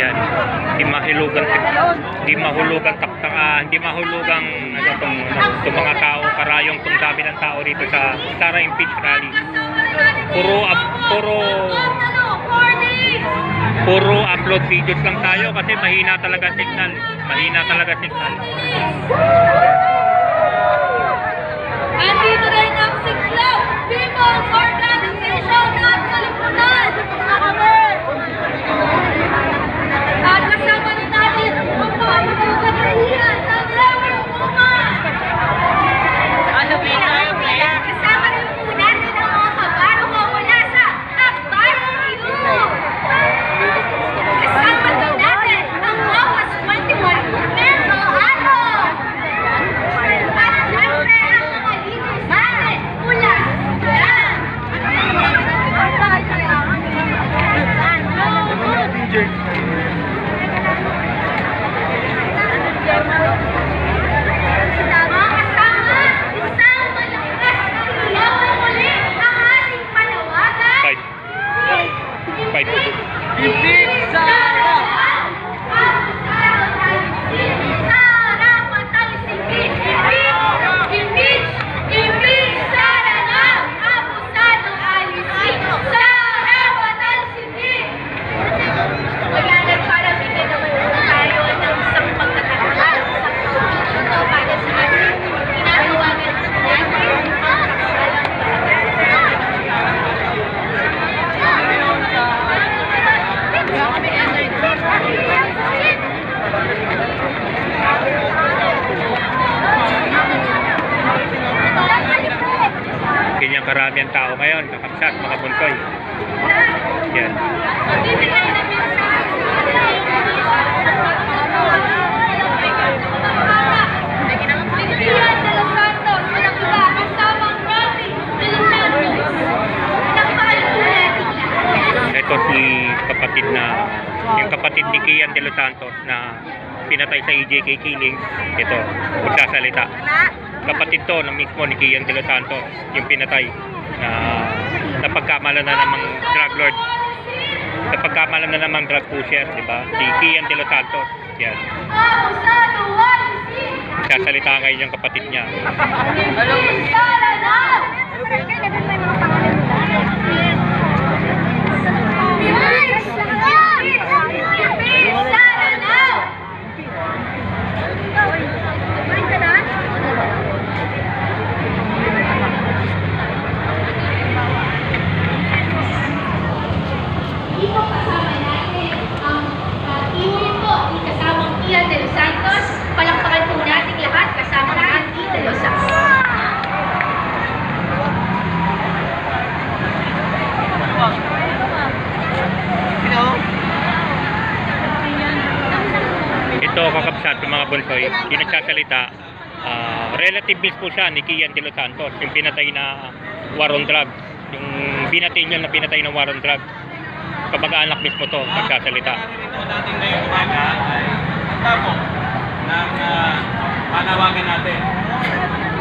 Yan. Hindi mahulugan hindi mahulugan taktak ah, hindi mahulugang ano tong, tong mga tao karayong tong dami ng tao rito sa Sara Impeach Rally. Puro up- puro puro upload videos lang tayo kasi mahina talaga signal. Mahina talaga signal. Andito rin ang Siklaw People's Organization at Kalipunan. At kasama rin natin ang mga magkakailan ng Rebel Woman. Ano ba yung Kasama rin po natin ang mga kabaro ko mula sa Akbaro Review. Kasama din natin ang Awas 21 Member Ano. At syempre ang mga leaders natin mula sa mga kasama, isang malakas na ilawan muli ang ating panawagan. Fight. Fight. Ibig Sara! Abusado tayo si Sara! Matalisin Impeach! Impeach! Impeach! Sara na! Abusado alisin! Sara! Matalisin Kaya nagparamitin naman po tayo ng isang pagtatanggol sa ito para sa ating ginagawagan natin ang kasalang Ganyan karami ang tao ngayon, kakapsat, mga bunsoy. Yan. Ian de los Santos, walang iba, kasamang Rocky de los Santos. Nagpahal po natin lahat. Ito si kapatid na, yung kapatid ni Kian de los Santos na pinatay sa EJK killing. Ito, magsasalita. Kapatid to ng mismo ni Kian de los Santos, yung pinatay na napagkamalan na namang drug lord. Napagkamalan na namang drug pusher, di ba? Si Kian de los Santos. Yan. Magsasalita ngayon yung kapatid niya. Impeach! Sara na! Impeach! Impeach! Sara na! Dito kasama natin ang uh, team po, kasamang Ian de los Santos. Palakpakan po natin lahat kasama ng Auntie de los Santos. Ito kakapsat yung mga bunsoy, yung nagsasalita, ah, relative mismo siya ni Kian de los Santos, yung pinatay na war on drugs. Yung binatay niya na pinatay na war on drugs. Kapag-anak mismo to, nagsasalita. Ito natin ngayong umaga ay tamo ng uh, panawagan natin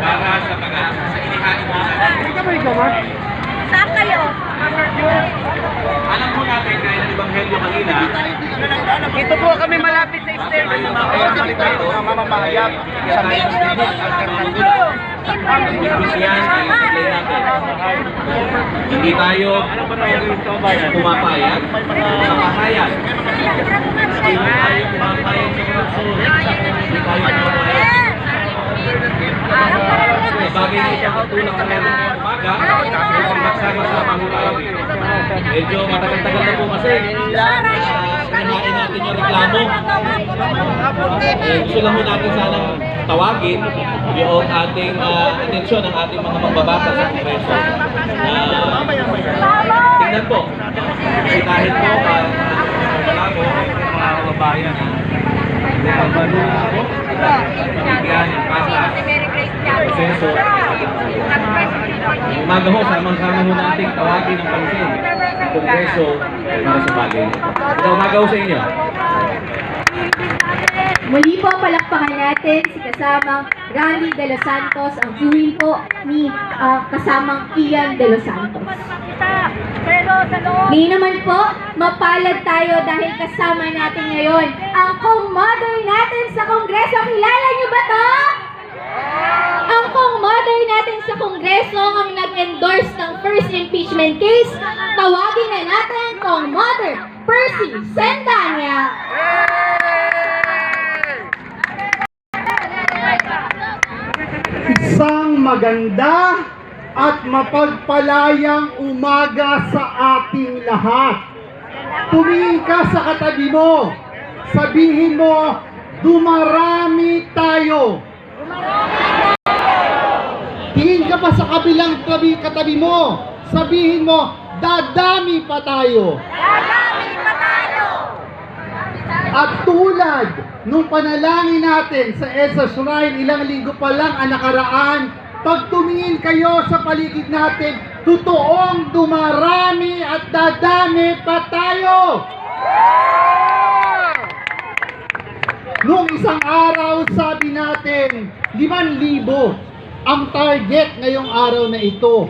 para sa pag sa inihain natin. Saan kayo? Alam po natin kaya ng Ebanghelyo kanina, Ito po kami malapit sa ang mamamahayag sa alternative. Ay itlay natin. Hindi tayo pumapayag sa pahayag. Hindi tayo pumapayag sa. Hindi tayo pumapayag bagay na ito katulong na meron ngayong umaga, kung magsama-sama ho tayo dito. Medyo matagal-tagal na po kasi sinahain natin yung reklamo. Eh, gusto lang ho natin sanang tawagin yung ating uh, atensyon ng ating mga magbabasa sa Kongreso. Uh, tingnan po, sitahin po ang reklamo ng mga kababayan. Bigyan ng pasta proseso. Umaga ho, samang-sama ho natin tawagin ng pansin ang Kongreso para sa bagay nito. Ito, umaga ho sa inyo. Muli po palakpakan natin si kasamang Randy De Los Santos, ang viewing po ni ah, kasamang Ian De Los Santos. Ngayon naman po, mapalad tayo dahil kasama natin ngayon ang co-mother natin sa Kongreso. Kilala niyo ba to? Ang co-mother natin sa Kongreso ang nag-endorse ng first impeachment case. Tawagin na natin co-mother Percy Sendanya. Isang maganda at mapagpalayang umaga sa ating lahat. Tumingin ka sa katabi mo. Sabihin mo, dumarami tayo. Tingin ka pa sa kabilang tabi, katabi mo. Sabihin mo, dadami pa tayo. At tulad nung panalangin natin sa EDSA Shrine, ilang linggo pa lang ang nakaraan, pag tumingin kayo sa paligid natin, totoong dumarami at dadami pa tayo. Noong isang araw, sabi natin, 5,000 ang target ngayong araw na ito.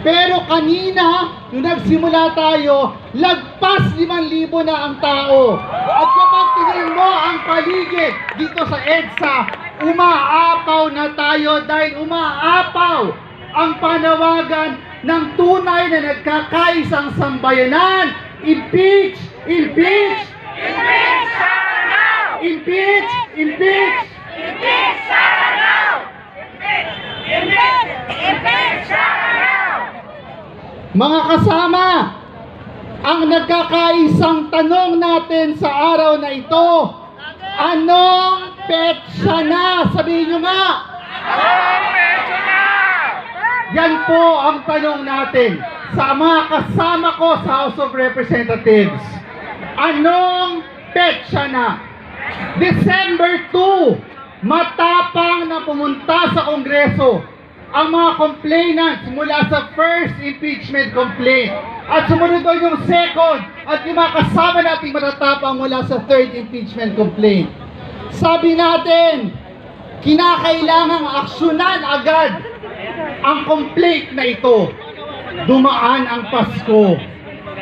Pero kanina, nung nagsimula tayo, lagpas 5,000 na ang tao. At kapag tingin mo ang paligid dito sa EDSA, umaapaw na tayo dahil umaapaw ang panawagan ng tunay na nagkakaisang sambayanan. Impeach! Impeach! Impeach! Impeach! Mga kasama, ang nagkakaisang tanong natin sa araw na ito, anong petsa na? Sabihin nyo nga! Yan po ang tanong natin sa mga kasama ko sa House of Representatives. Anong petsa na? December 2, matapang na pumunta sa Kongreso ang mga complainants mula sa first impeachment complaint. At sumunod doon yung second at yung mga kasama nating matatapang mula sa third impeachment complaint. Sabi natin, kinakailangang aksyonan agad ang complaint na ito. Dumaan ang Pasko.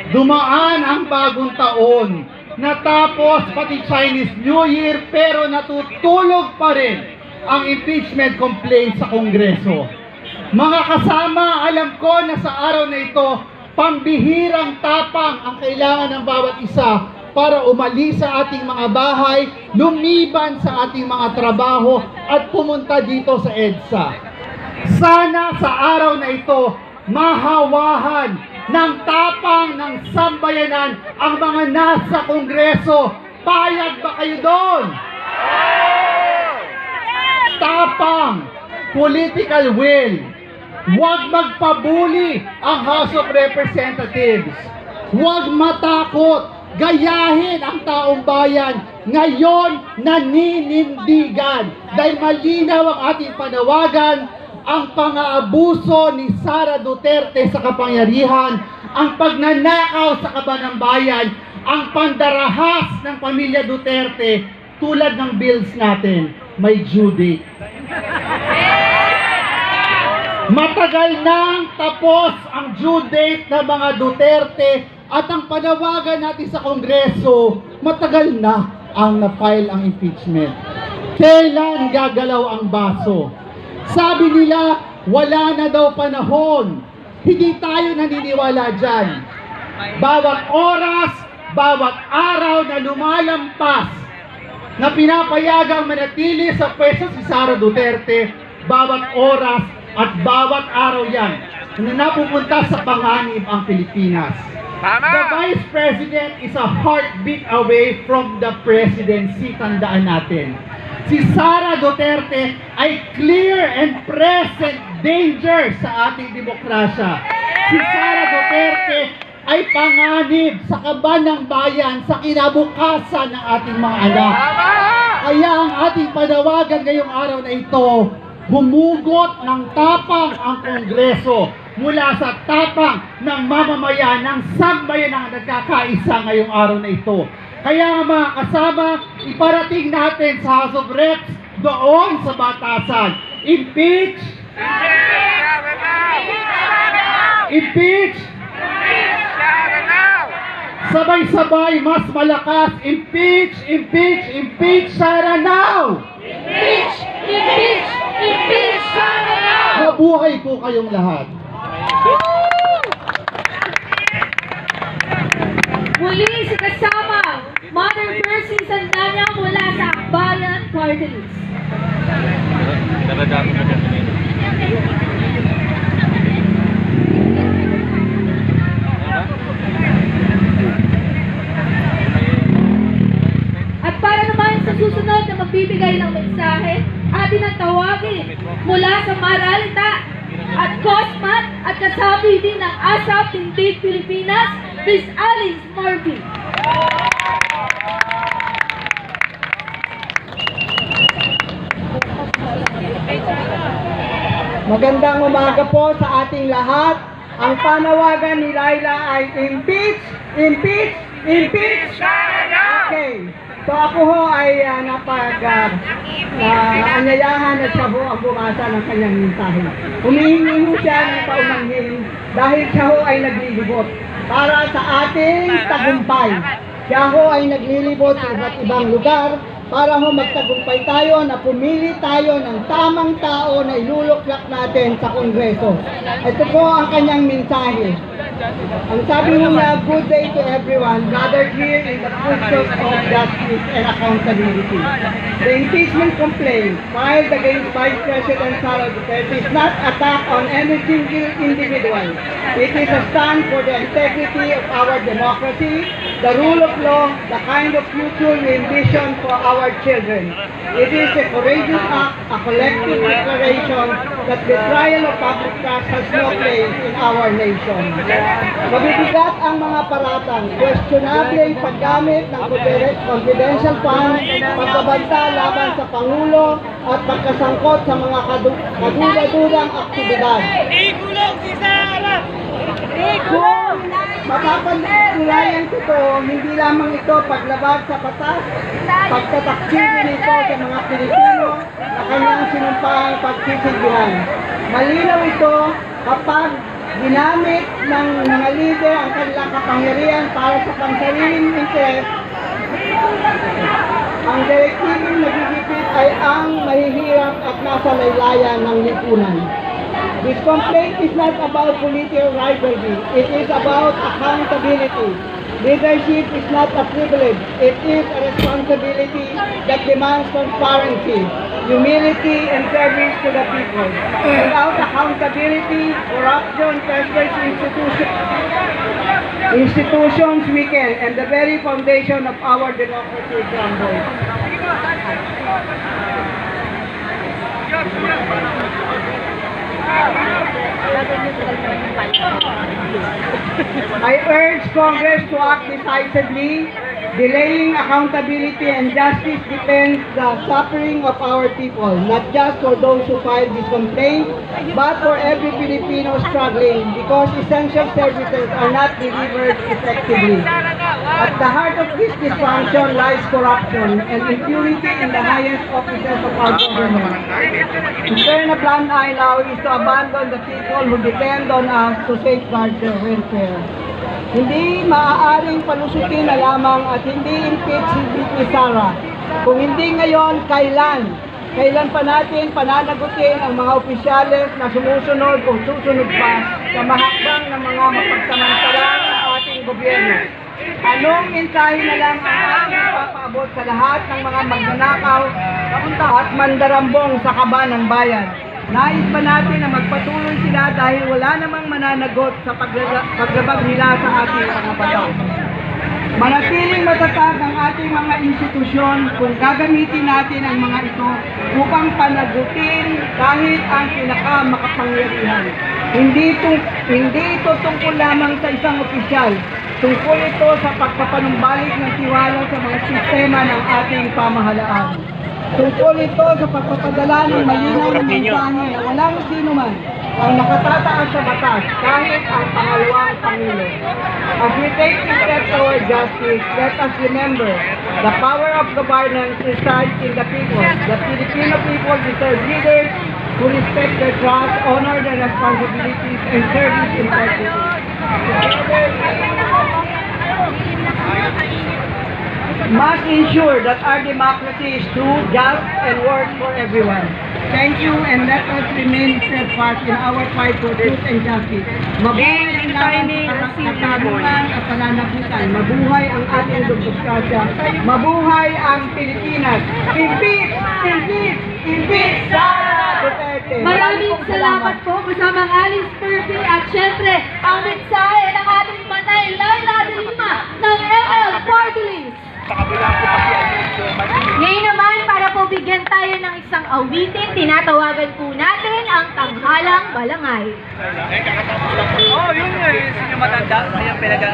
Dumaan ang bagong taon. Natapos pati Chinese New Year pero natutulog pa rin ang impeachment complaint sa Kongreso. Mga kasama, alam ko na sa araw na ito, pambihirang tapang ang kailangan ng bawat isa para umalis sa ating mga bahay, lumiban sa ating mga trabaho at pumunta dito sa EDSA. Sana sa araw na ito, mahawahan ng tapang ng sambayanan ang mga nasa Kongreso. Payag ba kayo doon? Tapang, political will. Huwag magpabuli ang House of Representatives. Huwag matakot. Gayahin ang taong bayan. Ngayon, naninindigan. Dahil malinaw ang ating panawagan, ang pang-aabuso ni Sara Duterte sa kapangyarihan, ang pagnanakaw sa kaban ng bayan, ang pandarahas ng pamilya Duterte, tulad ng bills natin, may due date. Matagal nang tapos ang due date ng mga Duterte at ang panawagan natin sa Kongreso, matagal na ang na-file ang impeachment. Kailan gagalaw ang baso? Sabi nila, wala na daw panahon. Hindi tayo naniniwala dyan. Bawat oras, bawat araw na lumalampas na pinapayagang manatili sa pwesto si Sara Duterte, bawat oras at bawat araw yan na napupunta sa panganib ang Pilipinas. The Vice President is a heartbeat away from the presidency, tandaan natin. Si Sara Duterte ay clear and present danger sa ating demokrasya. Si Sara Duterte ay panganib sa kaban ng bayan sa kinabukasan ng ating mga anak. Kaya ang ating panawagan ngayong araw na ito, humugot ng tapang ang Kongreso mula sa tapang ng mamamayan ng sambayan na nagkakaisa ngayong araw na ito. Kaya nga mga kasama, iparating natin sa House of Reps doon sa batasan. Impeach! Impeach! Sabay-sabay, mas malakas. Impeach! Impeach! Impeach! Sara now! Impeach! Impeach! Impeach! Sana now! Mabuhay po kayong lahat. Muli si kasama, Mother Percy Santana mula sa Akbayan na dyan. At para naman sa susunod na magbibigay ng mensahe, atin ang tawagin mula sa Maralita at Cosmat at kasabi din ng ASAP Tindig Pilipinas, Miss Alice Murphy. Magandang umaga po sa ating lahat. Ang panawagan ni Laila ay impeach, impeach, impeach! Okay. So ako ho ay uh, napag uh, uh, anyayahan na siya ho ang bumasa ng kanyang mensahe. Humihingi ho siya ng paumanhin dahil siya ho ay naglilibot para sa ating tagumpay. Siya ho ay naglilibot sa iba't ibang lugar para ho magtagumpay tayo na pumili tayo ng tamang tao na iluluklak natin sa Kongreso. Ito po ang kanyang mensahe. Ang sabi mo na, good day to everyone, gathered here in the pursuit of justice and accountability. The impeachment complaint filed against Vice President Sara Duterte is not attack on any single individual. It is a stand for the integrity of our democracy, the rule of law, the kind of future we envision for our children. It is a courageous act, a collective declaration that the trial of public trust has no place in our nation. Mabibigat ang mga paratang, questionable paggamit ng confiden- confidential funds, pagbabanta laban sa Pangulo at pagkasangkot sa mga kadu- kaduda-dudang aktibidad. Kung mapapatunayan ko to, hindi lamang ito paglabag sa batas, pagtataksili nito sa mga Pilipino na kanyang sinumpahang pagsisilbihan. Malinaw ito kapag ginamit ng mga leader ang kanilang kapangyarihan para sa pansariling interes ang direktibong nagigipit ay ang mahihirap at nasa laylayan ng lipunan. This complaint is not about political rivalry. It is about accountability. Leadership is not a privilege. It is a responsibility that demands transparency, humility, and service to the people. Without accountability, corruption festers institutions institutions weaken and the very foundation of our democracy crumbles. I urge Congress to act decisively. Delaying accountability and justice depends the suffering of our people, not just for those who filed this complaint, but for every Filipino struggling because essential services are not delivered effectively. At the heart of this dysfunction lies corruption and impunity in the highest offices of our government. To turn a blind eye now is to abandon the people who depend on us to safeguard their welfare. Hindi maaaring palusutin na lamang at hindi impeach si VP Sara. Kung hindi ngayon, kailan? Kailan pa natin pananagutin ang mga opisyales na sumusunod o susunod pa sa mahakbang ng mga mapagsamantala ng ating gobyerno? Anong mensahe na lang ang ating papaabot sa lahat ng mga magnanakaw at mandarambong sa kaba ng bayan? Nais ba natin na magpatuloy sila dahil wala namang mananagot sa pagla- paglabag nila sa ating mga batas? Manatiling matatag ang ating mga institusyon kung gagamitin natin ang mga ito upang panagutin kahit ang pinakamakapangyarihan. Hindi, ito, hindi ito tungkol lamang sa isang opisyal. Tungkol ito sa pagpapanumbalik ng tiwala sa mga sistema ng ating pamahalaan. Tungkol ito sa pagpapadala ng malinaw na mensahe na walang sino man, ang nakatataas sa batas kahit ang pangalawang Pangulo. As we take this step toward justice, let us remember the power of governance resides in the people. The Filipino people deserve leaders who respect their trust, honor their responsibilities, and service integrity. Must ensure that our democracy is true, just, and works for everyone. Thank you, and let us remain steadfast in our fight for truth and justice. Mabuhay ang laban sa katarungan at pananagutan. Mabuhay ang ating demokrasya. Mabuhay ang Pilipinas. Impeach! Impeach! Impeach! Sara Duterte! Maraming salamat po kasamang Alice Murphy at syempre ang mensahe ng ating matay Laila de Lima ng ML Party List. Ngayon naman, para po bigyan tayo ng isang awitin, tinatawagan po natin ang Tanghalang Balangay. Oh, yun nga, yun yung matanda. Kaya pinag